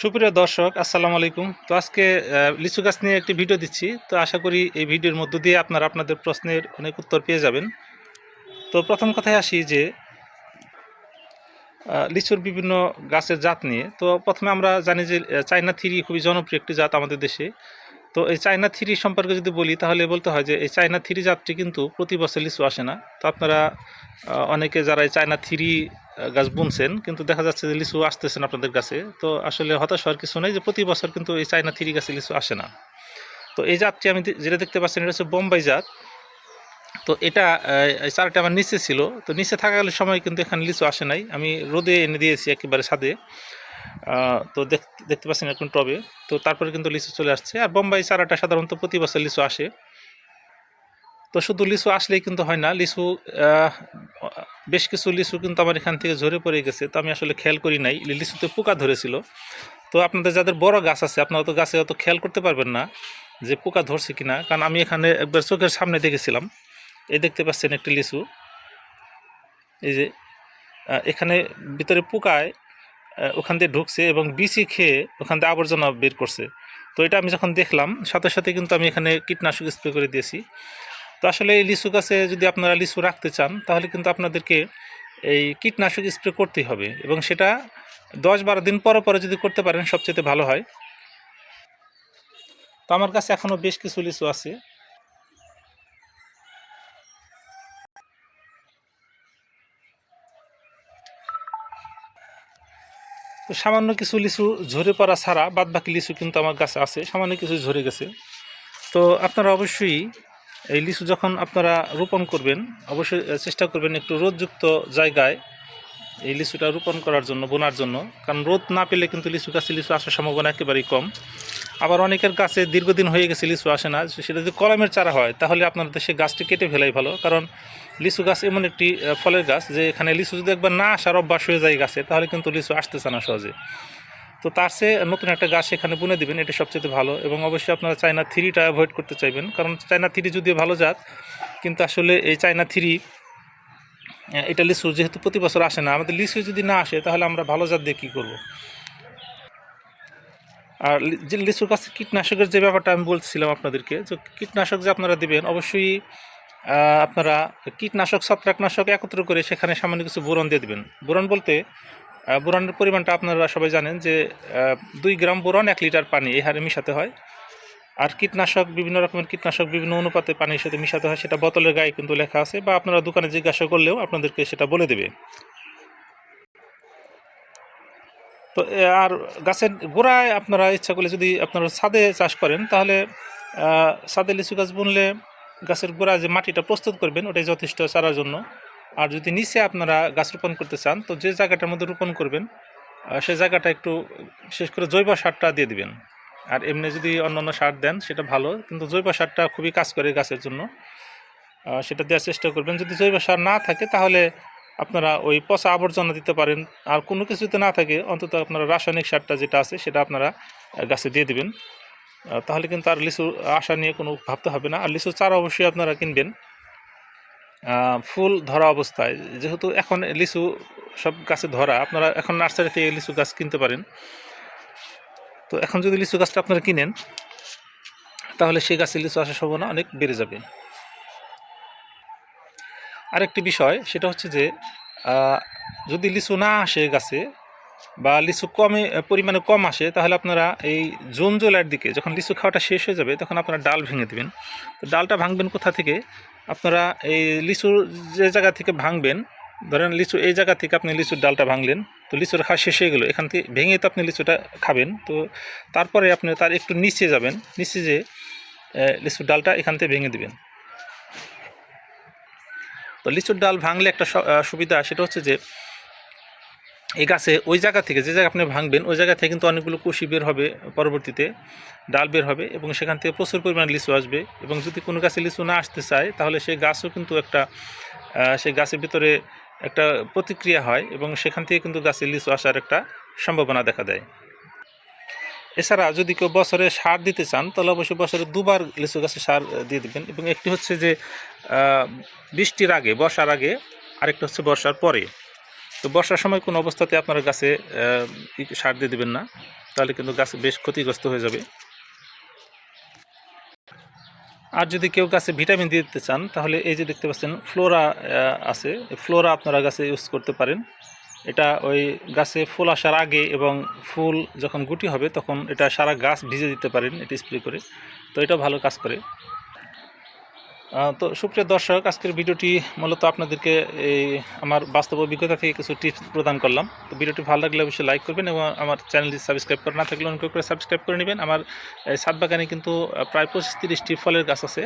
সুপ্রিয় দর্শক, আসসালামু আলাইকুম। তো আজকে লিচু গাছ নিয়ে একটি ভিডিও দিচ্ছি। তো আশা করি এই ভিডিওর মধ্য দিয়ে আপনারা আপনাদের প্রশ্নের অনেক উত্তর পেয়ে যাবেন। তো প্রথম কথায় আসি যে লিচুর বিভিন্ন গাছের জাত নিয়ে। তো প্রথমে আমরা জানি যে চাইনা চায়না থ্রি খুবই জনপ্রিয় একটি জাত আমাদের দেশে। তো এই চায়না থ্রি সম্পর্কে যদি বলি, তাহলে বলতে হয় যে এই চায়না থ্রি জাতটি কিন্তু প্রতি বছর লিচু আসে না। তো আপনারা অনেকে যারা এই চায়না থ্রি গাছ বুনছেন, কিন্তু দেখা যাচ্ছে যে লিচু আসতেছেন আপনাদের কাছে। তো আসলে হতাশ হওয়ার কিছু নেই যে প্রতি বছর কিন্তু এই চায়না থ্রি গাছে লিচু আসে না। তো এই জাতটি আমি যেটা দেখতে পাচ্ছেন, এটা হচ্ছে বোম্বাই জাত তো এটা চারাটা আমার নিচে ছিল। তো নিচে থাকাকালীন সময় কিন্তু এখানে লিচু আসে নাই। আমি রোদে এনে দিয়েছি একেবারে ছাদে। তো দেখ- দেখতে পাচ্ছেন এখন টবে। তো তারপরে কিন্তু লিচু চলে আসছে। আর বোম্বাই চারাটা সাধারণত প্রতি বছর লিচু আসে। তো শুধু লিচু আসলেই কিন্তু হয় না। লিচু বেশ কিছু লিচু কিন্তু আমার এখান থেকে ঝরে পড়ে গেছে। তো আমি আসলে খেয়াল করি নাই। লিচুতে পোকা ধরেছিল। তো আপনাদের যাদের বড় গাছ আছে, আপনারা তো গাছে অত খেয়াল করতে পারবেন না যে পোকা ধরছে কিনা। কারণ আমি এখানে একবার চোখের সামনে দেখেছিলাম। এই দেখতে পাচ্ছেন একটি লিচু। এই যে এখানে ভিতরে পোকায় ওখান দিয়ে ঢুকছে এবং বিচি খেয়ে ওখান দিয়ে আবর্জনা বের করছে। তো এটা আমি যখন দেখলাম, সাথে সাথে কিন্তু আমি এখানে কীটনাশক স্প্রে করে দিয়েছি। তো আসলে এই লিচু গাছে যদি আপনারা লিচু রাখতে চান, তাহলে কিন্তু আপনাদেরকে এই কীটনাশক স্প্রে করতেই হবে এবং সেটা দশ বারো দিন পরে পরে যদি করতে পারেন, সবচেয়ে ভালো হয়। তো আমার কাছে এখনও বেশ কিছু লিচু আছে। তো সামান্য কিছু লিচু ঝরে পড়া ছাড়া বাদ বাকি লিচু কিন্তু আমার গাছে আছে, সামান্য কিছু ঝরে গেছে। তো আপনারা অবশ্যই এই লিচু যখন আপনারা রোপণ করবেন, অবশ্যই চেষ্টা করবেন একটু রোদযুক্ত জায়গায় এই লিচুটা রোপণ করার জন্য, বোনার জন্য। কারণ রোদ না পেলে কিন্তু লিচু, গাছে লিচু আসার সম্ভাবনা একেবারেই কম। আবার অনেকের গাছে দীর্ঘদিন হয়ে গেছে লিচু আসে না, সেটা যদি কলমের চারা হয়, তাহলে আপনার দেশে গাছটি কেটে ফেলাই ভালো। কারণ লিচু গাছ এমন একটি ফলের গাছ যে এখানে লিচু যদি একবার না আসার অভ্যাস হয়ে যায় গাছে, তাহলে কিন্তু লিচু আসতেছে না সহজে। তো তার চেয়ে নতুন একটা গাছ এখানে বুনে দিবেন, এটা সবচেয়ে ভালো। এবং অবশ্যই আপনারা চায়না থ্রিটা অ্যাভয়েড করতে চাইবেন, কারণ চায়না থ্রি যদিও ভালো জাত, কিন্তু আসলে এই চায়না থ্রি এটা লিচু যেহেতু প্রতি বছর আসে না, আমাদের লিচু যদি না আসে, তাহলে আমরা ভালো জাত দিয়ে কী করব? আর যে লিচুর কাছে কীটনাশকের যে ব্যাপারটা আমি বলছিলাম আপনাদেরকে, যে কীটনাশক যে আপনারা দেবেন, অবশ্যই আপনারা কীটনাশক, ছত্রাকনাশক একত্র করে সেখানে সামান্য কিছু বোরন দিয়ে দিবেন। বোরন বলতে বোরনের পরিমাণটা আপনারা সবাই জানেন যে দুই গ্রাম বোরন এক লিটার পানি এই হারে মিশাতে হয়। আর কীটনাশক, বিভিন্ন রকমের কীটনাশক, বিভিন্ন অনুপাতে পানির সাথে মিশাতে হয়, সেটা বোতলের গায়ে কিন্তু লেখা আছে বা আপনারা দোকানে জিজ্ঞাসা করলেও আপনাদেরকে সেটা বলে দেবে। তো আর গাছের গোড়ায় আপনারা ইচ্ছা করলে যদি আপনারা ছাদে চাষ করেন, তাহলে ছাদে লিচু গাছ বুনলে গাছের গোড়া যে মাটিটা প্রস্তুত করবেন, ওটাই যথেষ্ট চারার জন্য। আর যদি নিচে আপনারা গাছ রোপণ করতে চান, তো যে জায়গাটার মধ্যে রোপণ করবেন সে জায়গাটা একটু বিশেষ করে জৈব সারটা দিয়ে দিবেন। আর এমনি যদি অন্য অন্য সার দেন, সেটা ভালো, কিন্তু জৈব সারটা খুবই কাজ করে গাছের জন্য। সেটা দেওয়ার চেষ্টা করবেন। যদি জৈব সার না থাকে, তাহলে আপনারা ওই পচা আবর্জনা দিতে পারেন। আর কোনো কিছুতে না থাকে, অন্তত আপনারা রাসায়নিক সারটা যেটা আছে, সেটা আপনারা গাছে দিয়ে দিবেন। তাহলে কিন্তু আর লিচু আশা নিয়ে কোনো ভাবতে হবে না। আর লিচু চারা অবশ্যই আপনারা কিনবেন। ফুল ধরা অবস্থায়, যেহেতু এখন লিচু সব গাছে ধরা, আপনারা এখন নার্সারি থেকে লিচু গাছ কিনতে পারেন। তো এখন যদি লিচু গাছটা আপনারা কিনেন, তাহলে সেই গাছে লিচু আসার সম্ভাবনা অনেক বেড়ে যাবে। আরেকটি বিষয়, সেটা হচ্ছে যে যদি লিচু না আসে গাছে বা লিচু কমে, পরিমাণে কম আসে, তাহলে আপনারা এই জুন জুলাইয়ের দিকে যখন লিচু খাওয়াটা শেষ হয়ে যাবে, তখন আপনারা ডাল ভেঙে দেবেন। তো ডালটা ভাঙবেন কোথা থেকে? আপনারা এই লিচুর যে জায়গা থেকে ভাঙবেন, ধরেন লিচু এই জায়গা থেকে আপনি লিচুর ডালটা ভাঙলেন, তো লিচুর খাওয়া শেষ হয়ে গেলো, এখান থেকে ভেঙে তো আপনি লিচুটা খাবেন। তো তারপরে আপনি তার একটু নিচে যাবেন, নিচে যে লিচুর ডালটা এখান থেকে ভেঙে দিবেন। তো লিচুর ডাল ভাঙলে একটা সুবিধা সেটা হচ্ছে যে এই গাছে ওই জায়গা থেকে, যে জায়গা আপনি ভাঙবেন, ওই জায়গা থেকে কিন্তু অনেকগুলো কুশি বের হবে, পরবর্তীতে ডাল বের হবে এবং সেখান থেকে প্রচুর পরিমাণে লিচু আসবে এবং যদি কোনো গাছে লিচু না আসতে চায়, তাহলে সেই গাছও কিন্তু একটা সেই গাছের ভিতরে একটা প্রতিক্রিয়া হয় এবং সেখান থেকে কিন্তু গাছে লিচু আসার একটা সম্ভাবনা দেখা দেয়। এছাড়া যদি কেউ বছরে সার দিতে চান, তাহলে অবশ্যই বছরে দুবার লিচু গাছে সার দিয়ে দেবেন। এবং একটি হচ্ছে যে বৃষ্টির আগে, বর্ষার আগে, আরেকটা হচ্ছে বর্ষার পরে। তো বর্ষার সময় কোনো অবস্থাতে আপনার গাছে সার দিয়ে দেবেন না, তাহলে কিন্তু গাছ বেশ ক্ষতিগ্রস্ত হয়ে যাবে। আর যদি কেউ গাছে ভিটামিন দিয়ে দিতে চান, তাহলে এই যে দেখতে পাচ্ছেন, ফ্লোরা আছে। ফ্লোরা আপনারা গাছে ইউজ করতে পারেন। এটা ওই গাছে ফুল আসার আগে এবং ফুল যখন গুটি হবে, তখন এটা সারা গাছ ভিজে দিতে পারেন, এটা স্প্রে করে। তো এটা ভালো কাজ করে। তো সুপ্রিয় দর্শক, আজকের ভিডিওটি মূলত আপনাদেরকে এই আমার বাস্তব অভিজ্ঞতা থেকে কিছু টিপস প্রদান করলাম। তো ভিডিওটি ভালো লাগলে অবশ্যই লাইক করবেন এবং আমার চ্যানেলটি সাবস্ক্রাইব করে না থাকলে অনুগ্রহ করে সাবস্ক্রাইব করে নেবেন। আমার ছাদ বাগানে কিন্তু প্রায় পঁচিশ তিরিশটি ফলের গাছ আছে।